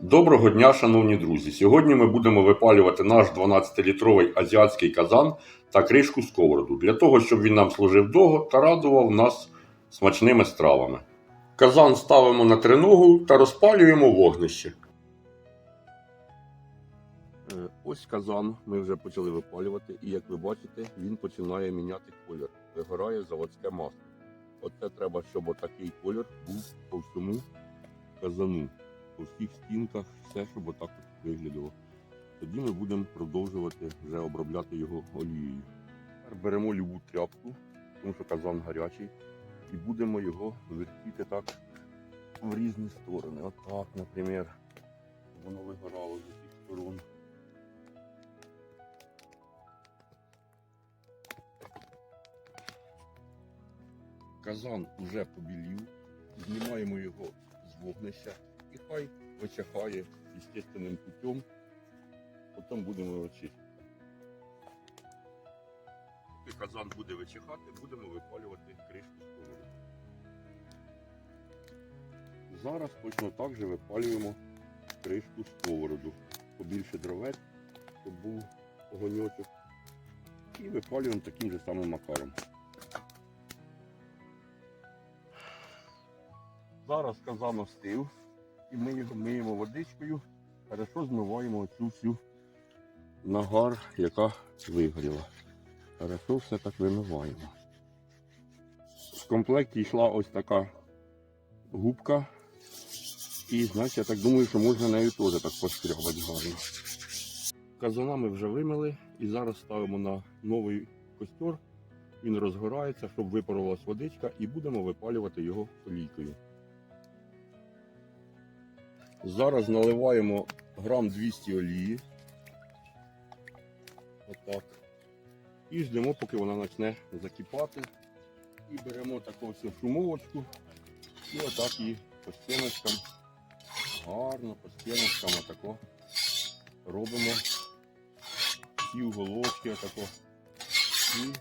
Доброго дня, шановні друзі! Сьогодні ми будемо випалювати наш 12-літровий азіатський казан та кришку сковороду для того, щоб він нам служив довго та радував нас смачними стравами. Казан ставимо на триногу та розпалюємо вогнище. Е, Ось казан ми вже почали випалювати, і як ви бачите, він починає міняти колір. Вигорає заводське масло. Оце треба, щоб отакий колір був по всьому казану по всіх стінках, все, щоб отак от виглядало. Тоді ми будемо продовжувати вже обробляти його олією. Тепер беремо любу тряпку, тому що казан гарячий, і будемо його вертіти так в різні сторони. Отак, наприклад, воно вигорало з усіх сторон. Казан вже побілів, знімаємо його з вогнища хай вичахає естественним путем. Потім будемо його чистити. Поки казан буде вичихати, будемо випалювати кришку сковороди. Зараз точно так же випалюємо кришку сковороду. Побільше дровець, щоб був огоньочок. І випалюємо таким же самим макаром. Зараз казан остив і ми його миємо водичкою, хорошо змиваємо цю всю нагар, яка вигоріла. Хорошо все так вимиваємо. В комплекті йшла ось така губка. І знаєте, я так думаю, що можна нею теж так пошкрябати гарно. Казана ми вже вимили і зараз ставимо на новий костер. Він розгорається, щоб випарувалась водичка, і будемо випалювати його олійкою. Зараз наливаємо грам 200 олії. Отак. І ждемо, поки вона почне закипати. І беремо таку всю шумовочку і отак її по стіночкам. Гарно по стіночкам отако робимо всі уголочки отако. І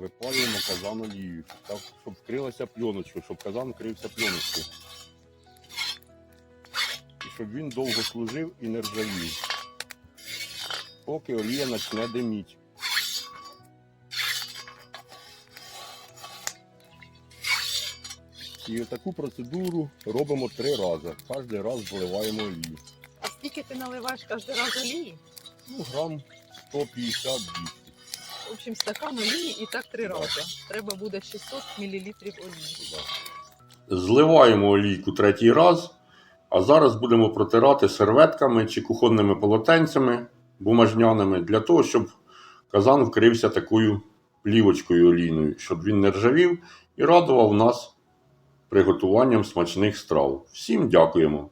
випалюємо казан олією, щоб вкрилася пленочкою, щоб казан вкрився пленочкою щоб він довго служив і не ржавів. Поки олія почне диміть. І таку процедуру робимо три рази. Кожен раз вливаємо олію. А скільки ти наливаєш кожен раз олії? Ну, грам 150-200. В общем, стакан олії і так три рази. Треба буде 600 мл олії. Зливаємо олійку третій раз, а зараз будемо протирати серветками чи кухонними полотенцями бумажняними для того, щоб казан вкрився такою плівочкою олійною, щоб він не ржавів і радував нас приготуванням смачних страв. Всім дякуємо!